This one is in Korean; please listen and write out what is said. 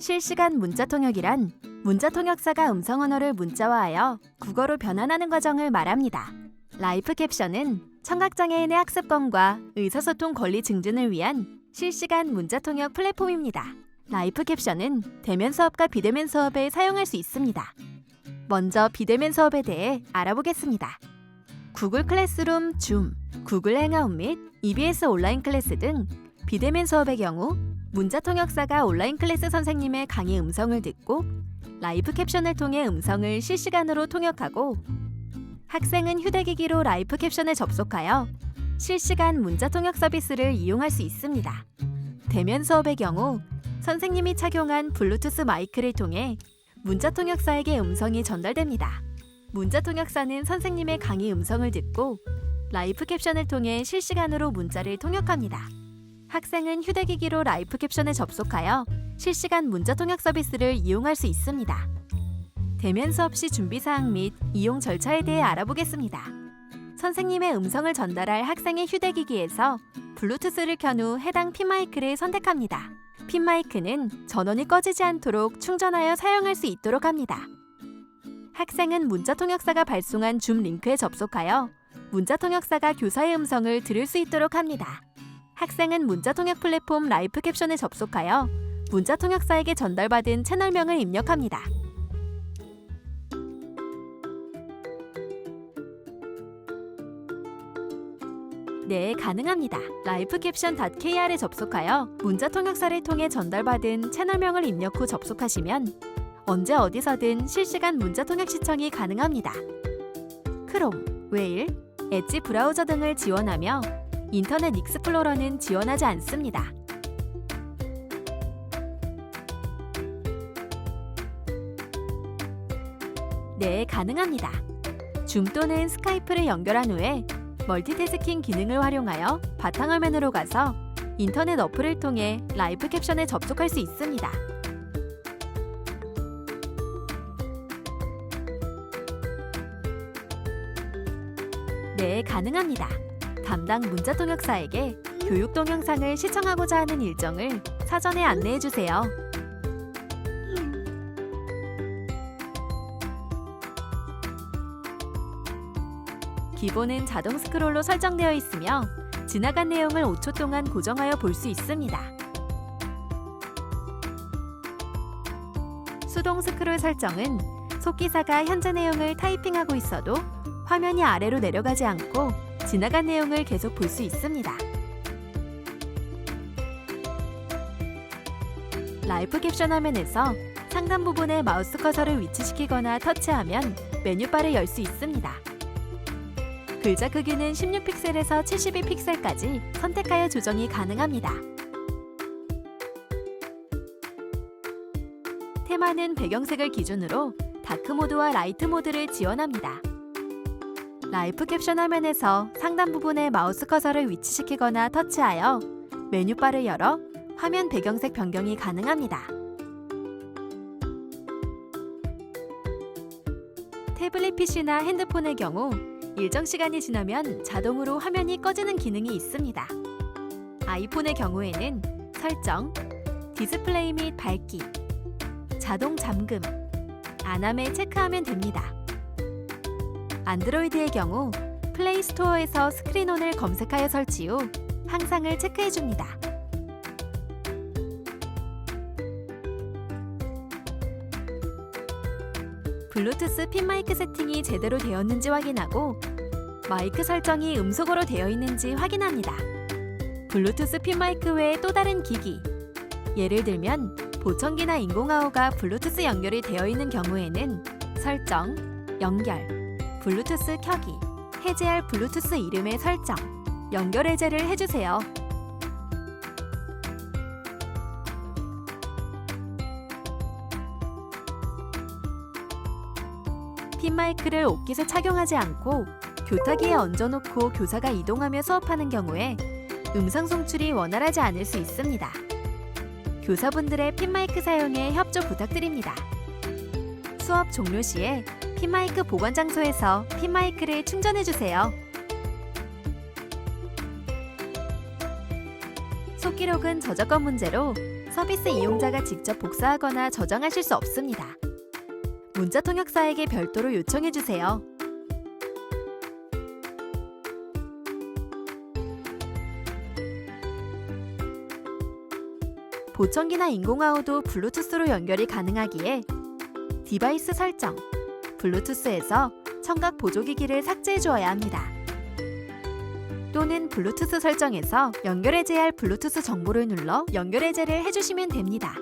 실시간 문자 통역이란 문자 통역사가 음성 언어를 문자화하여 국어로 변환하는 과정을 말합니다. 라이프 캡션은 청각장애인의 학습권과 의사소통 권리 증진을 위한 실시간 문자 통역 플랫폼입니다. 라이프 캡션은 대면 수업과 비대면 수업에 사용할 수 있습니다. 먼저 비대면 수업에 대해 알아보겠습니다. 구글 클래스룸, 줌, 구글 행아웃 및 EBS 온라인 클래스 등 비대면 수업의 경우 문자 통역사가 온라인 클래스 선생님의 강의 음성을 듣고 라이브 캡션을 통해 음성을 실시간으로 통역하고 학생은 휴대기기로 라이브 캡션에 접속하여 실시간 문자 통역 서비스를 이용할 수 있습니다. 대면 수업의 경우 선생님이 착용한 블루투스 마이크를 통해 문자 통역사에게 음성이 전달됩니다. 문자 통역사는 선생님의 강의 음성을 듣고 라이브 캡션을 통해 실시간으로 문자를 통역합니다. 학생은 휴대기기로 라이브 캡션에 접속하여 실시간 문자 통역 서비스를 이용할 수 있습니다. 대면 수업 시 준비 사항 및 이용 절차에 대해 알아보겠습니다. 선생님의 음성을 전달할 학생의 휴대기기에서 블루투스를 켠 후 해당 핀 마이크를 선택합니다. 핀 마이크는 전원이 꺼지지 않도록 충전하여 사용할 수 있도록 합니다. 학생은 문자 통역사가 발송한 줌 링크에 접속하여 문자 통역사가 교사의 음성을 들을 수 있도록 합니다. 학생은 문자 통역 플랫폼 라이프 캡션에 접속하여 문자 통역사에게 전달받은 채널명을 입력합니다. 네, 가능합니다. 라이프캡션.kr에 접속하여 문자 통역사를 통해 전달받은 채널명을 입력 후 접속하시면 언제 어디서든 실시간 문자 통역 시청이 가능합니다. 크롬, 웨일, 엣지 브라우저 등을 지원하며 인터넷 익스플로러는 지원하지 않습니다. 네, 가능합니다. 줌 또는 스카이프를 연결한 후에 멀티태스킹 기능을 활용하여 바탕화면으로 가서 인터넷 어플을 통해 라이브 캡션에 접속할 수 있습니다. 네, 가능합니다. 담당 문자 통역사에게 교육 동영상을 시청하고자 하는 일정을 사전에 안내해 주세요. 기본은 자동 스크롤로 설정되어 있으며 지나간 내용을 5초 동안 고정하여 볼 수 있습니다. 수동 스크롤 설정은 속기사가 현재 내용을 타이핑하고 있어도 화면이 아래로 내려가지 않고 지나간 내용을 계속 볼 수 있습니다. 라이프 캡션 화면에서 상단 부분에 마우스 커서를 위치시키거나 터치하면 메뉴바를 열 수 있습니다. 글자 크기는 16픽셀에서 72픽셀까지 선택하여 조정이 가능합니다. 테마는 배경색을 기준으로 다크 모드와 라이트 모드를 지원합니다. 라이프 캡션 화면에서 상단 부분에 마우스 커서를 위치시키거나 터치하여 메뉴바를 열어 화면 배경색 변경이 가능합니다. 태블릿 PC나 핸드폰의 경우 일정 시간이 지나면 자동으로 화면이 꺼지는 기능이 있습니다. 아이폰의 경우에는 설정, 디스플레이 및 밝기, 자동 잠금, 안함에 체크하면 됩니다. 안드로이드의 경우 플레이 스토어에서 스크린온을 검색하여 설치 후 항상을 체크해 줍니다. 블루투스 핀 마이크 세팅이 제대로 되었는지 확인하고 마이크 설정이 음속으로 되어 있는지 확인합니다. 블루투스 핀 마이크 외에 또 다른 기기, 예를 들면 보청기나 인공아우가 블루투스 연결이 되어 있는 경우에는 설정, 연결, 블루투스 켜기, 해제할 블루투스 이름의 설정, 연결 해제를 해주세요. 핀 마이크를 옷깃에 착용하지 않고 교탁위에 얹어놓고 교사가 이동하며 수업하는 경우에 음성 송출이 원활하지 않을 수 있습니다. 교사분들의 핀 마이크 사용에 협조 부탁드립니다. 수업 종료 시에 핀 마이크 보관 장소에서 핀 마이크를 충전해 주세요. 속기록은 저작권 문제로 서비스 이용자가 직접 복사하거나 저장하실 수 없습니다. 문자 통역사에게 별도로 요청해 주세요. 보청기나 인공화호도 블루투스로 연결이 가능하기에 디바이스 설정, 블루투스에서 청각 보조기기를 삭제해 주어야 합니다. 또는 블루투스 설정에서 연결 해제할 블루투스 정보를 눌러 연결 해제를 해주시면 됩니다.